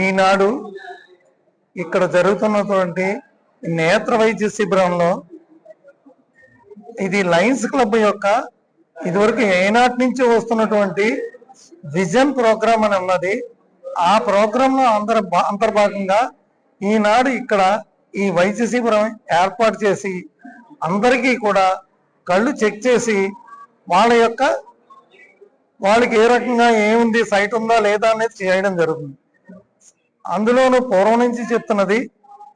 ఈనాడు ఇక్కడ జరుగుతున్నటువంటి నేత్ర వైద్య శిబిరంలో ఇది లయన్స్ క్లబ్ యొక్క ఇదివరకు ఏనాటి నుంచి వస్తున్నటువంటి విజన్ ప్రోగ్రామ్ అని ఉన్నది ఆ ప్రోగ్రాంలో అంతర్ అంతర్భాగంగా ఈనాడు ఇక్కడ ఈ వైద్య శిబిరం ఏర్పాటు చేసి అందరికీ కూడా కళ్ళు చెక్ చేసి వాళ్ళ యొక్క వాళ్ళకి ఏ రకంగా ఏముంది సైట్ ఉందా లేదా అనేది చేయడం జరుగుతుంది. అందులోనూ పూర్వం నుంచి చెప్తున్నది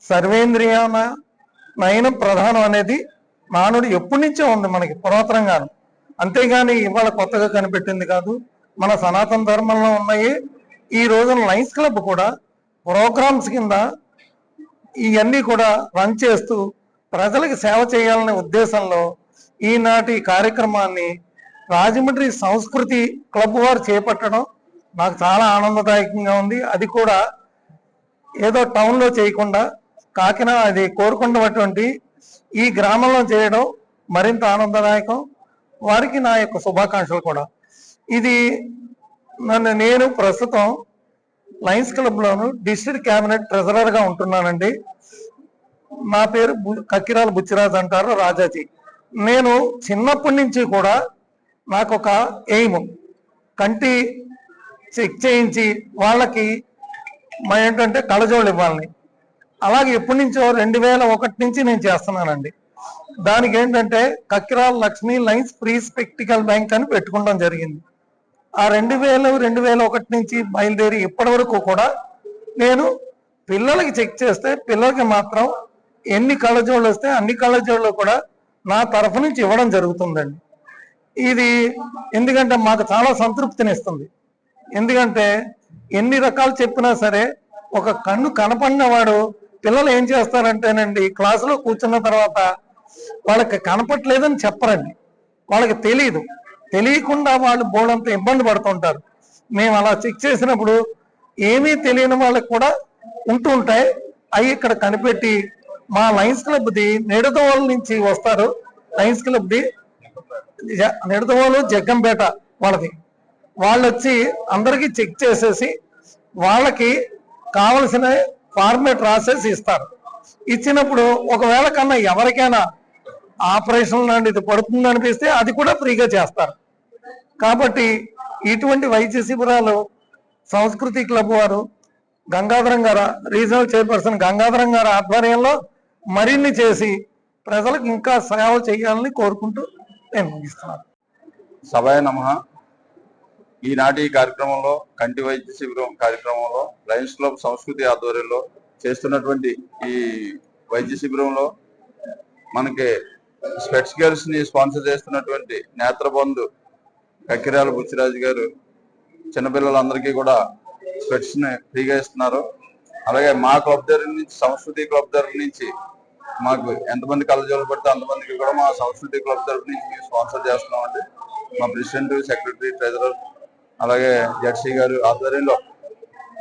సర్వేంద్రియాన నయనం ప్రధానం అనేది మానవుడు ఎప్పటి నుంచో ఉంది మనకి పురాతనంగాను అంతేగాని ఇవాళ కొత్తగా కనిపెట్టింది కాదు మన సనాతన ధర్మంలో ఉన్నాయి. ఈ రోజున లైన్స్ క్లబ్ కూడా ప్రోగ్రామ్స్ కింద ఇవన్నీ కూడా రన్ చేస్తూ ప్రజలకు సేవ చేయాలనే ఉద్దేశంలో ఈనాటి కార్యక్రమాన్ని రాజమండ్రి సంస్కృతి క్లబ్ వారు చేపట్టడం నాకు చాలా ఆనందదాయకంగా ఉంది. అది కూడా ఏదో టౌన్లో చేయకుండా కాకినాడ అది కోరుకున్నటువంటి ఈ గ్రామంలో చేయడం మరింత ఆనందదాయకం. వారికి నా యొక్క శుభాకాంక్షలు కూడా. ఇది నన్ను నేను ప్రస్తుతం లయన్స్ క్లబ్లోను డిస్ట్రిక్ట్ క్యాబినెట్ ట్రెజరర్గా ఉంటున్నానండి. నా పేరు బు- కక్కిరాల బుచ్చిరాజ్ అంటారు రాజాజీ. నేను చిన్నప్పటి నుంచి కూడా నాకు ఒక ఎయిమ్. కంటి చెక్ చేయించి వాళ్ళకి మా ఏంటంటే కళ్ళజోళ్ళు ఇవ్వాలని. అలాగే ఎప్పటి నుంచో రెండు వేల ఒకటి నుంచి నేను చేస్తున్నానండి. దానికి ఏంటంటే Kakkirala Lakshmi lions free spectacle bank అని పెట్టుకోవడం జరిగింది. ఆ రెండు వేల రెండు వేల ఒకటి నుంచి బయలుదేరి ఇప్పటి వరకు కూడా నేను పిల్లలకి చెక్ చేస్తే పిల్లలకి మాత్రం ఎన్ని కళ్ళజోళ్ళు వస్తే అన్ని కళ్ళజోళ్ళు కూడా నా తరఫు నుంచి ఇవ్వడం జరుగుతుందండి. ఇది ఎందుకంటే మాకు చాలా సంతృప్తినిస్తుంది. ఎందుకంటే ఎన్ని రకాలు చెప్పినా సరే ఒక కన్ను కనపడిన వాడు పిల్లలు ఏం చేస్తారంటేనండి క్లాసులో కూర్చున్న తర్వాత వాళ్ళకి కనపట్లేదని చెప్పరండి. వాళ్ళకి తెలియదు తెలియకుండా వాళ్ళు బోర్డంత ఇబ్బంది పడుతుంటారు. మేము అలా చెక్ చేసినప్పుడు ఏమీ తెలియని వాళ్ళకి కూడా ఉంటూ ఉంటాయి. అవి ఇక్కడ కనిపెట్టి మా లయన్స్ క్లబ్ది ది నుంచి వస్తారు లయన్స్ క్లబ్ది. నిడదవోలు జగ్గంపేట వాళ్ళది. వాళ్ళు వచ్చి అందరికీ చెక్ చేసేసి వాళ్ళకి కావలసిన ఫార్మేట్ రాసేసి ఇస్తారు. ఇచ్చినప్పుడు ఒకవేళ కన్నా ఎవరికైనా ఆపరేషన్ లాంటిది పడుతుంది అనిపిస్తే అది కూడా ఫ్రీగా చేస్తారు. కాబట్టి ఇటువంటి వైద్య శిబిరాలు సంస్కృతి క్లబ్ వారు గంగాధరం గారు రీజనల్ చైర్పర్సన్ గంగాధరం గారి ఆధ్వర్యంలో మరిన్ని చేసి ప్రజలకు ఇంకా సేవ చేయాలని కోరుకుంటూ నేను ముగిస్తున్నాను సభాయ నమ. ఈనాటి కార్యక్రమంలో కంటి వైద్య శిబిరం కార్యక్రమంలో లయన్స్ క్లబ్ సంస్కృతి ఆధ్వర్యంలో చేస్తున్నటువంటి ఈ వైద్య శిబిరంలో మనకి స్పెట్స్ గర్ల్స్ని స్పాన్సర్ చేస్తున్నటువంటి నేత్రబంధు కక్కిరాల బుచ్చిరాజు గారు చిన్నపిల్లలందరికీ కూడా స్పెట్స్ని ఫ్రీగా ఇస్తున్నారు. అలాగే మా క్లబ్ దగ్గర నుంచి సంస్కృతి క్లబ్ దగ్గర నుంచి మాకు ఎంతమంది కళ్ళజోలు పడితే అంతమందికి కూడా మా సంస్కృతి క్లబ్ తరఫు నుంచి స్పాన్సర్ చేస్తున్నామండి. మా ప్రెసిడెంట్ సెక్రటరీ ట్రెజరర్ అలాగే జడ్సి గారు ఆధ్వర్యంలో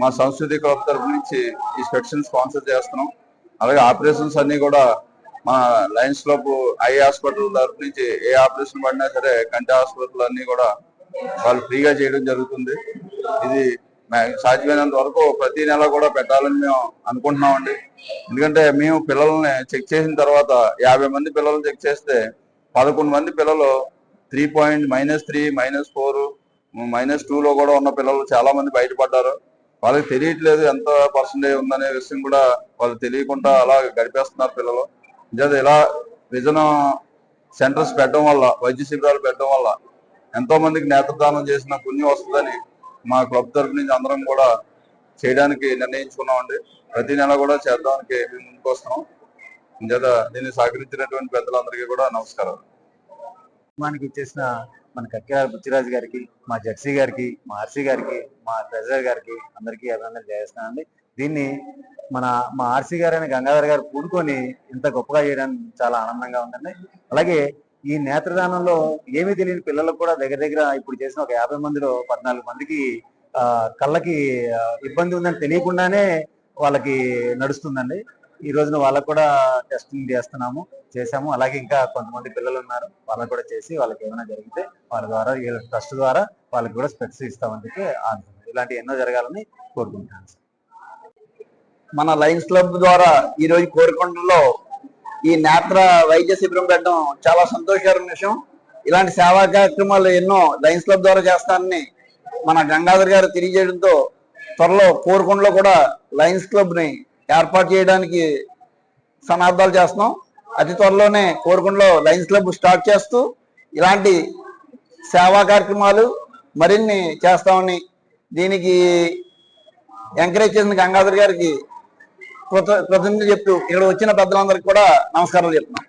మా సంస్కృతి క్లబ్ తరఫు నుంచి ఈ స్పెక్షన్ స్పాన్సర్ చేస్తున్నాం. అలాగే ఆపరేషన్స్ అన్ని కూడా మా లయన్స్ క్లబ్ ఐ హాస్పిటల్ తరఫు నుంచి ఏ ఆపరేషన్ పడినా సరే కంటి హాస్పిటల్ అన్ని కూడా వాళ్ళు ఫ్రీగా చేయడం జరుగుతుంది. ఇది సాధ్యమైనంత వరకు ప్రతి నెల కూడా పెట్టాలని మేము అనుకుంటున్నామండి. ఎందుకంటే మేము పిల్లల్ని చెక్ చేసిన తర్వాత యాభై మంది పిల్లల్ని చెక్ చేస్తే పదకొండు మంది పిల్లలు three point minus three minus four minus టూలో కూడా ఉన్న పిల్లలు చాలా మంది బయటపడ్డారు. వాళ్ళకి తెలియట్లేదు ఎంత పర్సంటేజ్ ఉందనే విషయం కూడా వాళ్ళు తెలియకుండా అలా గడిపేస్తున్నారు పిల్లలు. నిజంగా ఇలా విజన సెంటర్స్ పెట్టడం వల్ల వైద్య శిబిరాలు పెట్టడం వల్ల ఎంతో మందికి నేత్రదానం చేసిన పుణ్యం వస్తుందని మా క్లబ్ తరఫు నుంచి అందరం కూడా చేయడానికి నిర్ణయించుకున్నామండి. ప్రతి నెల కూడా చేద్దానికి మేము ముందుకు వస్తున్నాం దీన్ని సహకరించినటువంటి పెద్దలందరికీ కూడా నమస్కారం మనకి ఇచ్చేసిన మన కక్కిరాల బుచ్చిరాజు గారికి మా జెర్సీ గారికి మా ఆర్సీ గారికి మా ట్రెజర్ గారికి అందరికీ అభినందనలు చేస్తున్నానండి. దీన్ని మన మా ఆర్సీ గారు అయిన గంగాధర్ గారు పూనుకొని ఇంత గొప్పగా చేయడానికి చాలా ఆనందంగా ఉందండి. అలాగే ఈ నేత్రదానంలో ఏమీ తెలియని పిల్లలకు కూడా దగ్గర దగ్గర ఇప్పుడు చేసిన ఒక యాభై మందిలో పద్నాలుగు మందికి ఆ, కళ్ళకి ఇబ్బంది ఉందని తెలియకుండానే వాళ్ళకి నడుస్తుందండి. ఈ రోజున వాళ్ళకు కూడా టెస్టింగ్ చేస్తున్నాము చేశాము. అలాగే ఇంకా కొంతమంది పిల్లలు ఉన్నారు. వాళ్ళకు కూడా చేసి వాళ్ళకి ఏమైనా జరిగితే వాళ్ళ ద్వారా ట్రస్ట్ ద్వారా వాళ్ళకి కూడా స్పెక్స్ ఇస్తామని చెప్పి ఆనందం. ఇలాంటి ఎన్నో జరగాలని కోరుకుంటాను మన లయన్స్ క్లబ్ ద్వారా ఈ రోజు కోరుకొండలో ఈ నేత్ర వైద్య శిబిరం పెట్టడం చాలా సంతోషకరమైన విషయం. ఇలాంటి సేవా కార్యక్రమాలు ఎన్నో లయన్స్ క్లబ్ ద్వారా చేస్తానని మన గంగాధర్ గారు తెలియజేయడంతో త్వరలో కోరుకొండలో కూడా లయన్స్ క్లబ్ని ఏర్పాటు చేయడానికి సన్నాహాలు చేస్తున్నాం. అతి త్వరలోనే కోరుకొండలో లయన్స్ క్లబ్ స్టార్ట్ చేస్తూ ఇలాంటి సేవా కార్యక్రమాలు మరిన్ని చేస్తామని దీనికి ఎంకరేజ్ చేసిన గంగాధర్ గారికి కృత చెప్తూ ఇక్కడ వచ్చిన పెద్దలందరికీ కూడా నమస్కారాలు చెప్తున్నాం.